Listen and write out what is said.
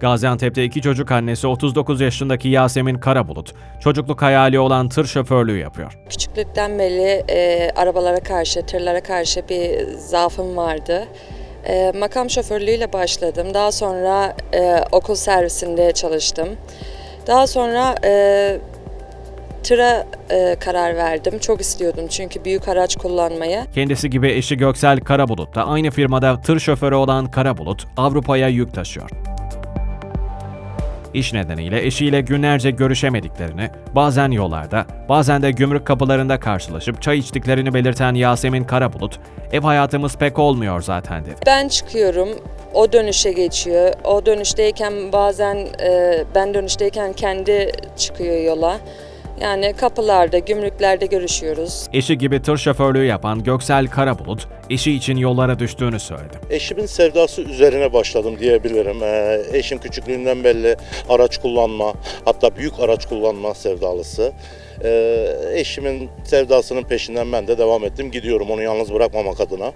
Gaziantep'te iki çocuk annesi 39 yaşındaki Yasemin Karabulut, çocukluk hayali olan tır şoförlüğü yapıyor. Küçüklükten beri e, arabalara karşı, tırlara karşı bir zaafım vardı. E, makam şoförlüğüyle başladım. Daha sonra e, okul servisinde çalıştım. Daha sonra e, tıra e, karar verdim. Çok istiyordum çünkü büyük araç kullanmayı. Kendisi gibi eşi Göksel Karabulut da aynı firmada tır şoförü olan Karabulut, Avrupa'ya yük taşıyor. İş nedeniyle eşiyle günlerce görüşemediklerini, bazen yollarda, bazen de gümrük kapılarında karşılaşıp çay içtiklerini belirten Yasemin Karabulut, ev hayatımız pek olmuyor zaten dedi. Ben çıkıyorum, o dönüşe geçiyor. O dönüşteyken bazen ben dönüşteyken kendi çıkıyor yola. Yani kapılarda, gümrüklerde görüşüyoruz. Eşi gibi tır şoförlüğü yapan Göksel Karabulut, eşi için yollara düştüğünü söyledi. Eşimin sevdası üzerine başladım diyebilirim. Ee, eşim küçüklüğünden belli araç kullanma, hatta büyük araç kullanma sevdalısı. Ee, eşimin sevdasının peşinden ben de devam ettim. Gidiyorum onu yalnız bırakmamak adına.